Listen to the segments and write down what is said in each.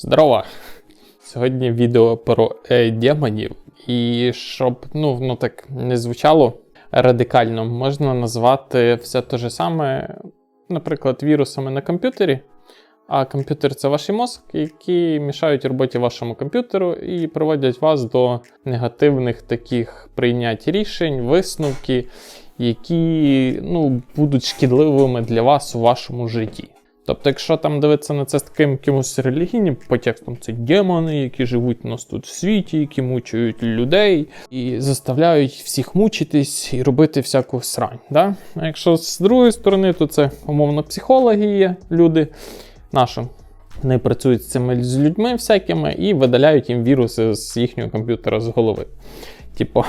Здорово! Сьогодні відео про е, демонів. І щоб ну, воно так не звучало радикально, можна назвати все те ж саме, наприклад, вірусами на комп'ютері. А комп'ютер це ваш мозк, які мішають роботі вашому комп'ютеру і приводять вас до негативних таких прийнять рішень, висновки, які ну, будуть шкідливими для вас у вашому житті. Тобто, якщо там дивитися на це з таким якимось релігійним потекстом, це демони, які живуть у нас тут в світі, які мучують людей і заставляють всіх мучитись і робити всяку срань. Да? А якщо з другої сторони, то це умовно психологи є люди наші. Вони працюють з цими з людьми всякими і видаляють їм віруси з їхнього комп'ютера з голови. Типу,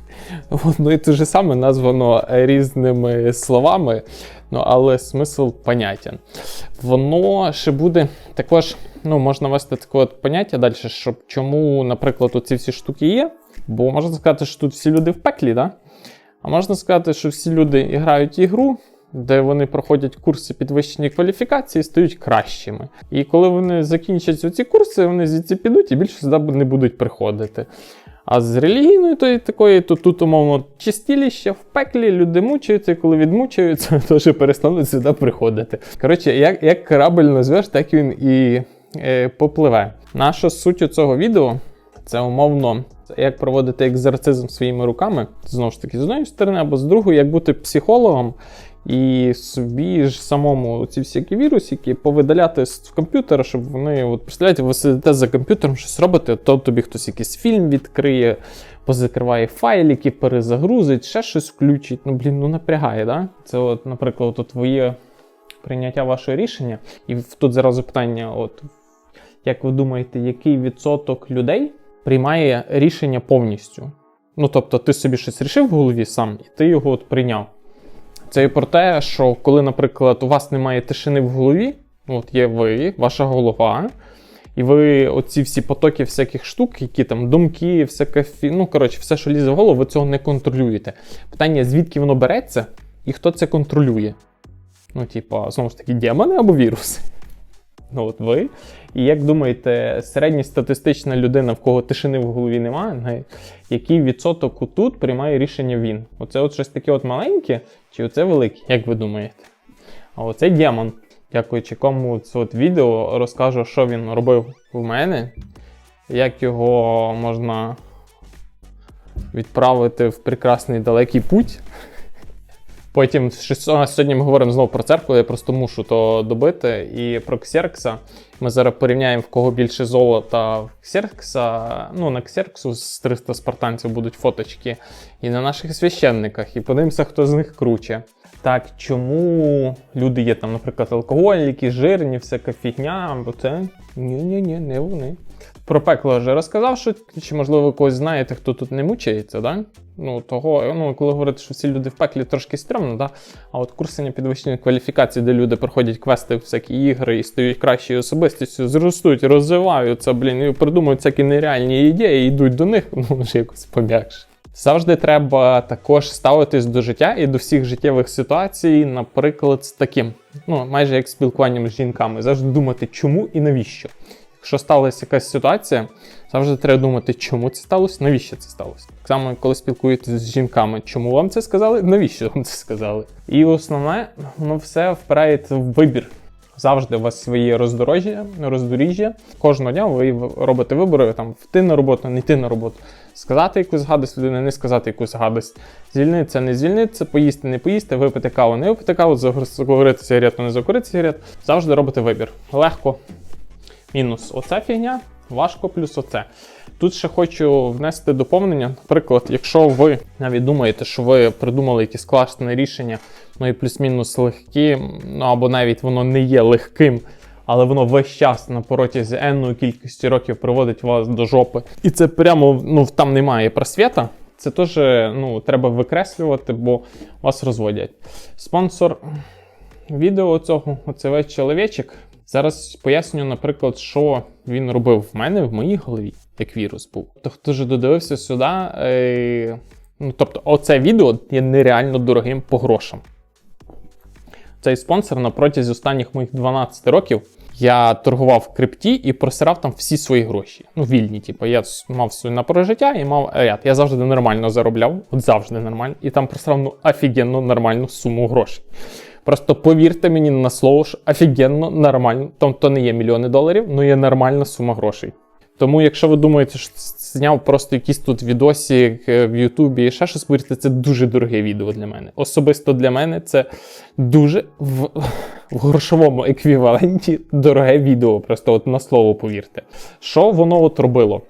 воно і те ж саме названо різними словами, ну але смисл понятен. Воно ще буде також, ну, можна вести таке от поняття далі, щоб чому, наприклад, оці всі штуки є. Бо можна сказати, що тут всі люди в пеклі, да? а можна сказати, що всі люди грають ігру. Де вони проходять курси підвищення кваліфікації, і стають кращими. І коли вони закінчать ці курси, вони звідси підуть і більше сюди не будуть приходити. А з релігійної то такої, то тут, умовно, чистіліще в пеклі, люди мучаються, коли відмучаються, то вже перестануть сюди приходити. Коротше, як як корабль назвеш, так він і е, попливе. Наша суть у цього відео це умовно, як проводити екзорцизм своїми руками, знову ж таки, з однієї сторони, або з другої, як бути психологом. І собі ж самому ці всякі вірусики повидаляти з комп'ютера, щоб вони, от представляєте, ви сидите за комп'ютером, щось робите, то тобі хтось якийсь фільм відкриє, позакриває файлики, перезагрузить, ще щось включить. Ну, блін, ну напрягає, да? Це, от, наприклад, от твоє прийняття вашого рішення. І тут зразу питання: от як ви думаєте, який відсоток людей приймає рішення повністю? Ну, тобто, ти собі щось рішив в голові сам, і ти його от прийняв. Це і про те, що коли, наприклад, у вас немає тишини в голові, от є ви, ваша голова, і ви оці всі потоки всяких штук, які там думки, всяке фі... ну коротше, все, що лізе в голову, ви цього не контролюєте. Питання, звідки воно береться і хто це контролює? Ну, типа, знову ж таки, демони або віруси? Ну, от ви. І як думаєте, середньостатистична людина, в кого тишини в голові немає, який відсоток тут приймає рішення він? Оце от щось таке от маленьке, чи оце велике, як ви думаєте? А оце демон. Дякуючи кому це от відео розкажу, що він робив в мене, як його можна відправити в прекрасний далекий путь. Потім сьогодні ми говоримо знову про церкву, я просто мушу то добити. І про Ксеркса. Ми зараз порівняємо, в кого більше золота в Ксеркса. Ну, на Ксерксу з 300 спартанців будуть фоточки, і на наших священниках. І подивимося, хто з них круче. Так, чому люди є там, наприклад, алкоголіки, жирні, всяка фігня, бо це ні-ні-ні, не вони. Про пекло вже розказав, що чи, можливо, ви когось знаєте, хто тут не мучається, да? Ну, того, ну, коли говорити, що всі люди в пеклі трошки стрьомно, да? а от курсення підвищення кваліфікації, де люди проходять квести, всякі ігри і стають кращою особистістю, зростуть, розвиваються, блін, і придумують всякі нереальні ідеї, і йдуть до них, ну, вже якось пом'якше. Завжди треба також ставитись до життя і до всіх життєвих ситуацій, наприклад, з таким, ну, майже як спілкуванням з жінками, завжди думати, чому і навіщо. Якщо сталася якась ситуація, завжди треба думати, чому це сталося, навіщо це сталося. Так само, коли спілкуєтеся з жінками, чому вам це сказали, навіщо вам це сказали. І основне, воно все впирається в вибір. Завжди у вас своє роздорожжя, роздоріжжя. Кожного дня ви робите вибори, там вти на роботу, не йти на роботу. Сказати якусь гадость людини, не сказати якусь гадость. Звільнитися, не звільнитися, поїсти, не поїсти, випити каву, не випити каву, закурити сигарету, не закурити сигарет. Завжди робите вибір. Легко, мінус оця фігня, важко плюс оце. Тут ще хочу внести доповнення. Наприклад, якщо ви навіть думаєте, що ви придумали якесь класне рішення, ну і плюс-мінус легкі, ну або навіть воно не є легким, але воно весь час на протязі енної кількості років приводить вас до жопи. І це прямо ну там немає просвіта. Це теж ну, треба викреслювати, бо вас розводять. Спонсор відео цього, оце весь чоловічик. Зараз поясню, наприклад, що він робив в мене в моїй голові, як вірус був. То хто ж додивився сюди, е, ну тобто, оце відео є нереально дорогим по грошам. цей спонсор на протязі останніх моїх 12 років. Я торгував в крипті і просирав там всі свої гроші. Ну, вільні, типу, я мав свою на прожиття і мав ряд. Я завжди нормально заробляв, от завжди нормально. І там просирав ну офігенно нормальну суму грошей. Просто повірте мені на слово, що офігенно нормально. Там то не є мільйони доларів, але є нормальна сума грошей. Тому, якщо ви думаєте, що зняв просто якісь тут відосі е, в Ютубі і ще щось, повірте, це дуже дороге відео для мене. Особисто для мене це дуже в, в грошовому еквіваленті дороге відео. Просто от на слово повірте. Що воно от робило?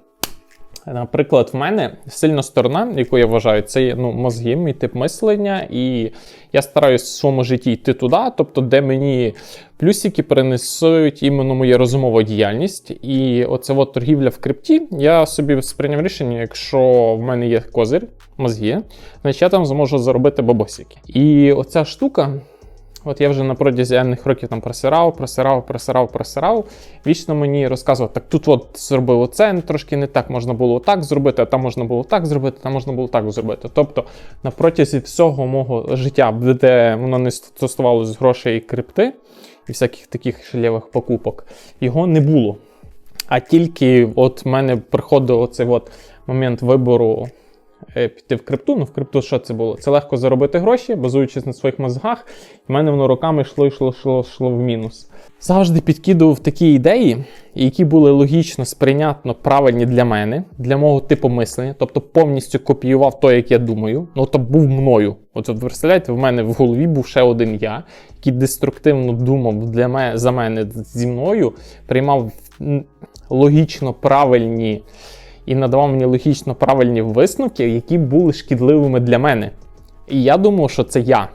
Наприклад, в мене сильна сторона, яку я вважаю, це є ну, мозги, мій тип мислення, і я стараюсь в своєму житті йти туди, тобто, де мені плюсики перенесуть іменно моя розумова діяльність. І оце от торгівля в крипті. Я собі сприйняв рішення, якщо в мене є козир, мозги, значить я там зможу заробити бабосики. І оця штука. От я вже на протязі енних років там просирав, просирав, просирав, просирав. Вічно мені розказував, так тут от зробив оце, трошки не так можна було так зробити, а там можна було так зробити, там можна було так зробити. Тобто на протязі всього мого життя, де воно не стосувалося грошей і крипти і всяких таких шалєвих покупок, його не було. А тільки от в мене приходив оцей от момент вибору піти в крипту. Ну, в крипту що це було? Це легко заробити гроші, базуючись на своїх мозгах. І в мене воно роками йшло, йшло, йшло, йшло в мінус. Завжди підкидував такі ідеї, які були логічно, сприйнятно правильні для мене, для мого типу мислення, тобто повністю копіював то, як я думаю. Ну, то був мною. От ви представляєте, в мене в голові був ще один я, який деструктивно думав для мене за мене зі мною, приймав логічно правильні і надавав мені логічно правильні висновки, які були шкідливими для мене. І я думав, що це я.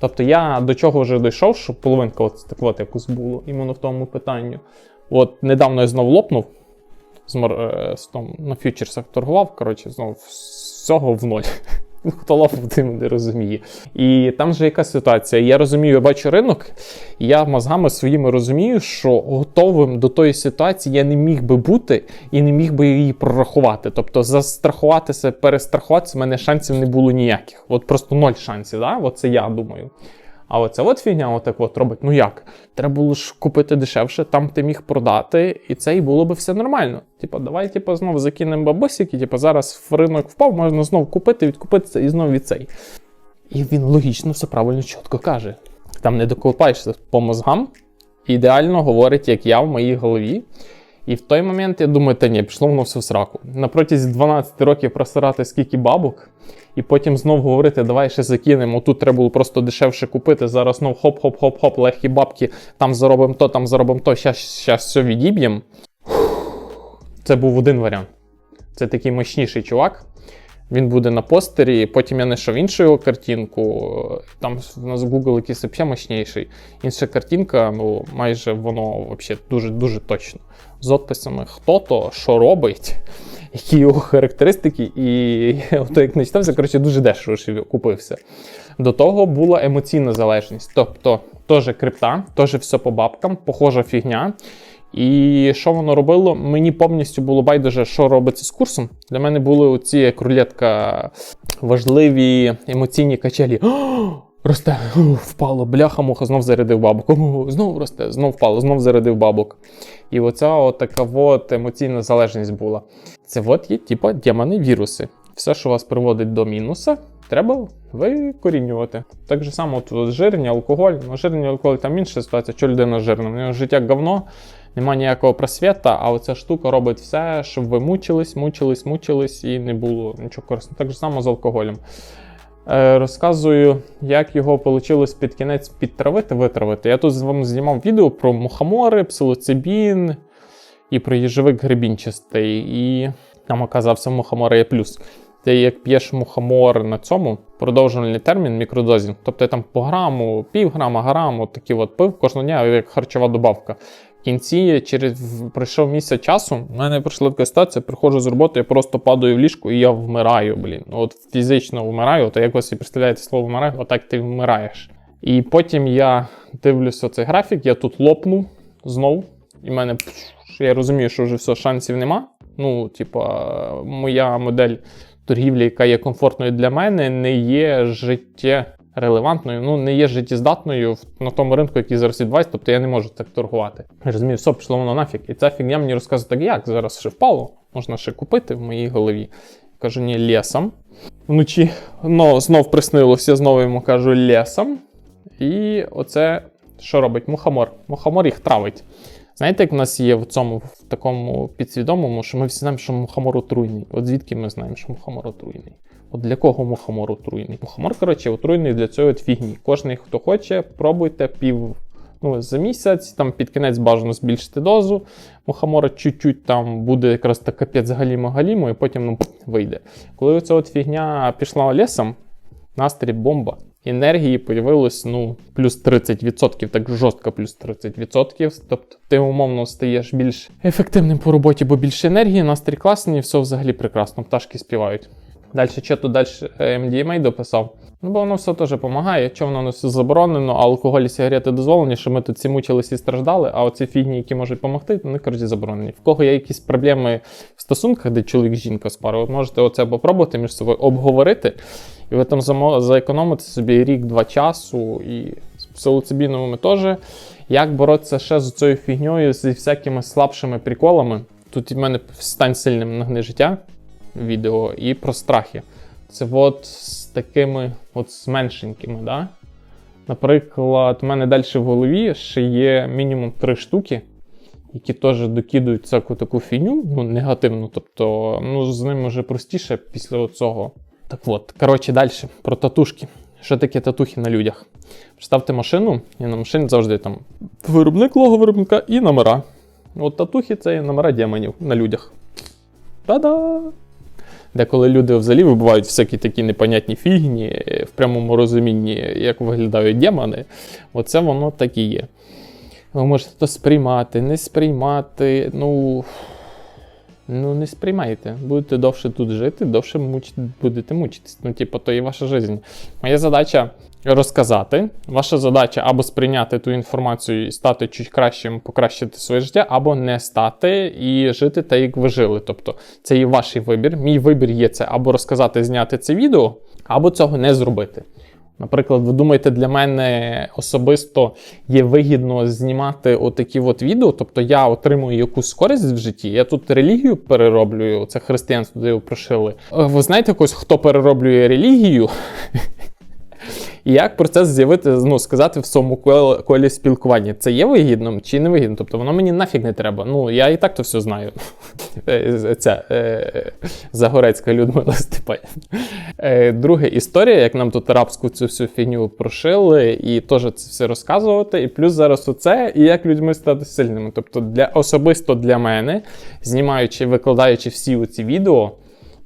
Тобто я до чого вже дійшов, що половинка от так от якось було іменно в тому питанні. От недавно я знову лопнув з, мор- е, з том, на фьючерсах торгував, коротше, знову всього в ноль. Хто лопнув, тим не розуміє. І там же яка ситуація? Я розумію, я бачу ринок, і я мозгами своїми розумію, що готовим до тої ситуації я не міг би бути і не міг би її прорахувати. Тобто застрахуватися, перестрахуватися, в мене шансів не було ніяких. От просто ноль шансів, да? От це я думаю. А оця от фігня отак от робить. Ну як? Треба було ж купити дешевше, там ти міг продати, і це і було би все нормально. Типа, давай, типа, знову закинемо бабосики, типа, зараз в ринок впав, можна знову купити, відкупитися і знову від цей. І він логічно все правильно чітко каже. Там не докопаєшся по мозгам, ідеально говорить, як я в моїй голові. І в той момент я думаю, та ні, пішло воно все в сраку. На протязі 12 років просирати скільки бабок, і потім знов говорити, давай ще закинемо. Тут треба було просто дешевше купити. Зараз знов хоп-хоп-хоп-хоп, легкі бабки, там заробимо то, там заробимо то, щас все відіб'ємо. Це був один варіант. Це такий мощніший чувак. Він буде на постері, потім я знайшов іншу його картинку. Там у нас Google якийсь взагалі мощніший. Інша картинка, ну майже воно взагалі дуже-дуже точно. З отписами, хто то, що робить, які його характеристики, і ото як не читався, коротше, дуже дешево купився. До того була емоційна залежність. Тобто, теж крипта, теж все по бабкам, похожа фігня. І що воно робило? Мені повністю було байдуже, що робиться з курсом. Для мене були оці як рулетка важливі емоційні качелі. Росте, впало, бляха, муха, знов зарядив бабок. Знов росте, знов впало, знов зарядив бабок. І оця от така от емоційна залежність була. Це от є, типа, демони віруси. Все, що вас приводить до мінуса, треба викорінювати. Так же само тут жирні, алкоголь. Ну, жирні алкоголь там інша ситуація, що людина жирна. В нього життя говно, немає ніякого просвіта, а оця штука робить все, щоб ви мучились, мучились, мучились і не було нічого корисного. Так же само з алкоголем. Е, розказую, як його вийшло під кінець підтравити, витравити. Я тут з вами знімав відео про мухомори, псилоцибін і про їжевик гребінчастий. І там оказався мухомор є плюс. Ти як п'єш мухомор на цьому продовжувальний термін мікродозінг, тобто я там по граму, пів грама, граму, такі от пив кожного дня, як харчова добавка. Кінці, через пройшов місяць часу, в мене прийшла така ситуація, приходжу з роботи, я просто падаю в ліжку і я вмираю, блін. От фізично вмираю, то як ви собі представляєте слово вмираю, отак ти вмираєш. І потім я дивлюся цей графік, я тут лопну знов, і в мене я розумію, що вже все, шансів нема. Ну, типа, моя модель торгівлі, яка є комфортною для мене, не є життя релевантною, ну не є життєздатною на тому ринку, який зараз відбувається, тобто я не можу так торгувати. Я розумію, все, пішло воно нафіг. І ця фігня мені розказує, так як зараз ще впало, можна ще купити в моїй голові. Кажу, ні, лісом. Вночі ну, знов приснилося, знову йому кажу лісом. І оце що робить? Мухомор. Мухомор їх травить. Знаєте, як в нас є в цьому в такому підсвідомому, що ми всі знаємо, що мухомор отруйний. От звідки ми знаємо, що мухомор отруйний? От для кого мухомор отруйний? Мухомор, коротше, отруйний для цього от фігні. Кожний, хто хоче, пробуйте пів ну, за місяць, там під кінець бажано збільшити дозу. Мухомора чуть-чуть там буде якраз так капець галімо галімо, і потім ну, вийде. Коли оця от фігня пішла лісом, настрій бомба. Енергії появилось ну, плюс 30%, так жорстко плюс 30%. Тобто ти умовно стаєш більш ефективним по роботі, бо більше енергії, настрій класний, все взагалі прекрасно, пташки співають. Далі що тут далі MDMA дописав. Ну, бо воно все теж допомагає. Якщо воно все заборонено, а алкоголь і сигарети дозволені, що ми тут всі мучилися і страждали, а оці фігні, які можуть допомогти, вони коротше заборонені. В кого є якісь проблеми в стосунках, де чоловік жінка спара, ви можете оце попробувати між собою обговорити, і ви там заекономите собі рік-два часу і псилоцибіновими теж. Як боротися ще з цією фігньою, зі всякими слабшими приколами. Тут в мене стань сильним нагни життя відео і про страхи. Це от з такими от з меншенькими, да? Наприклад, у мене далі в голові ще є мінімум три штуки, які теж докидують всяку таку фігню, ну, негативну. Тобто, ну, з ними вже простіше після цього. Так от, коротше, далі про татушки. Що таке татухи на людях? Представте машину, і на машині завжди там виробник лого виробника і номера. От татухи це номера демонів на людях. Та-да! Деколи люди взагалі вибувають всякі такі непонятні фігні е, в прямому розумінні, як виглядають демони. Оце воно так і є. Ви можете то сприймати, не сприймати. Ну, ну не сприймайте. Будете довше тут жити, довше муч... будете мучитись. Ну, типу, то і ваша життя. Моя задача розказати. Ваша задача або сприйняти ту інформацію і стати чуть кращим, покращити своє життя, або не стати і жити так, як ви жили. Тобто це є ваш вибір. Мій вибір є це або розказати, зняти це відео, або цього не зробити. Наприклад, ви думаєте, для мене особисто є вигідно знімати отакі от відео, тобто я отримую якусь користь в житті. Я тут релігію перероблюю, це християнство, де його прошили. Е, Ви знаєте когось, хто перероблює релігію? І як про це з'явити, ну, сказати в своєму колі, спілкування? Це є вигідним чи не вигідно? Тобто воно мені нафіг не треба. Ну, я і так то все знаю. Ця е, Загорецька Людмила Степанівна. Е, Друга історія, як нам тут арабську цю всю фігню прошили, і теж це все розказувати. І плюс зараз оце, і як людьми стати сильними. Тобто, для особисто для мене, знімаючи, викладаючи всі оці відео.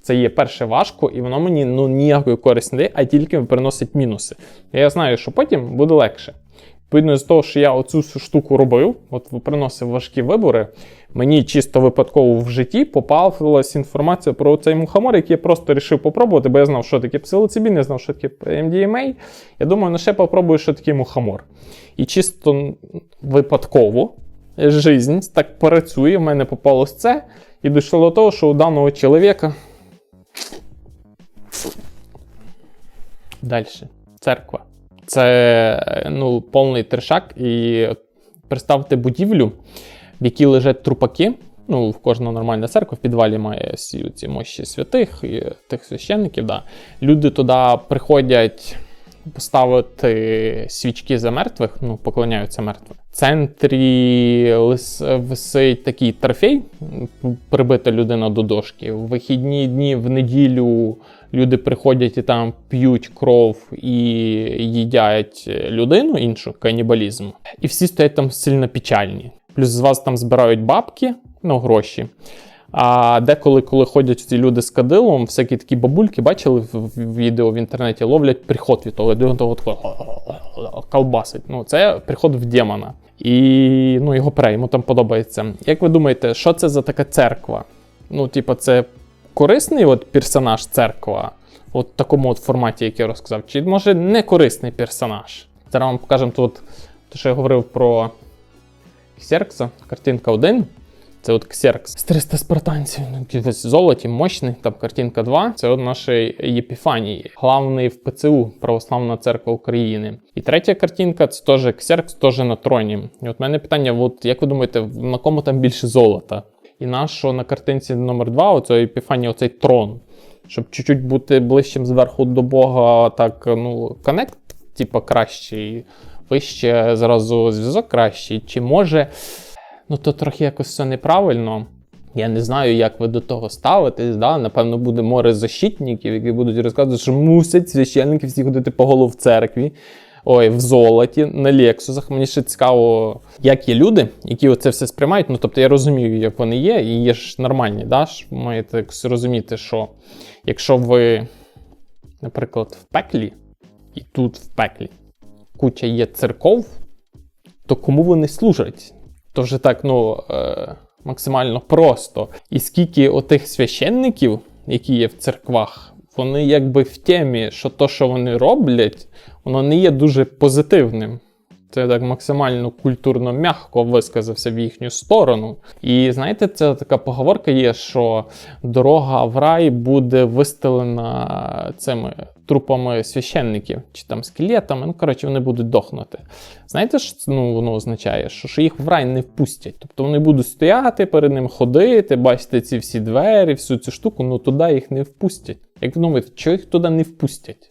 Це є перше важко, і воно мені ну ніякої користі не дає, а тільки приносить мінуси. Я знаю, що потім буде легше. Відповідно з того, що я оцю штуку робив, от приносив важкі вибори, мені чисто випадково в житті попалась інформація про цей мухомор, який я просто вирішив попробувати, бо я знав, що таке псилоцибін, я знав, що таке MDMA. Я думаю, ну ще попробую, що таке мухомор. І чисто випадково жизнь так працює, в мене попалось це, і дійшло до того, що у даного чоловіка. Далі. Церква. Це ну, повний трешак. І представте будівлю, в якій лежать трупаки. Ну, в кожна нормальна церква в підвалі має всі ці мощі святих і тих священників. Да. Люди туди приходять поставити свічки за мертвих, ну, поклоняються мертвим. В центрі висить такий трофей, прибита людина до дошки. В вихідні дні в неділю люди приходять і там п'ють кров і їдять людину іншу, канібалізм. І всі стоять там сильно печальні. Плюс з вас там збирають бабки, ну, гроші. А деколи, коли ходять ці люди з кадилом, всякі такі бабульки бачили в, відео в інтернеті, ловлять приход від того, до того такого колбасить. Ну, це приход в демона. І ну, його пре, йому там подобається. Як ви думаєте, що це за така церква? Ну, типу, це корисний от персонаж церква, от такому от форматі, як я розказав, чи може не корисний персонаж? Зараз вам покажемо тут, те, що я говорив про Ксеркса, картинка 1. Це от ксеркс з 300 спартанців. Ну, золоті, мощний, там картинка 2. Це от нашої Єпіфанії, главний в ПЦУ, Православна Церква України. І третя картинка це теж ксеркс, теж на троні. І от мене питання: от як ви думаєте, на кому там більше золота? І на що на картинці номер 2 оцього Епіфанії, оцей трон, щоб чуть-чуть бути ближчим зверху до Бога, так ну, коннект, типа кращий, вище зразу зв'язок кращий. Чи може, ну то трохи якось все неправильно. Я не знаю, як ви до того ставитесь. Да? Напевно, буде море защитників, які будуть розказувати, що мусять священники всі ходити по голову в церкві. Ой, в золоті, на лексусах. Мені ще цікаво, як є люди, які це все сприймають. Ну, тобто я розумію, як вони є, і є ж нормальні, да? ж маєте розуміти, що якщо ви, наприклад, в пеклі, і тут в пеклі куча є церков, то кому вони служать? То вже так, ну, е, максимально просто. І скільки отих священників, які є в церквах, вони якби в темі, що то, що вони роблять, воно не є дуже позитивним. Це так максимально культурно м'яко висказався в їхню сторону. І знаєте, це така поговорка є, що дорога в рай буде вистелена цими трупами священників чи там скелетами. Ну, коротше, вони будуть дохнути. Знаєте, що це, ну, воно означає? Що, що їх в рай не впустять. Тобто вони будуть стояти перед ним ходити, бачите ці всі двері, всю цю штуку, ну туди їх не впустять. Як ви думаєте, чого їх туди не впустять?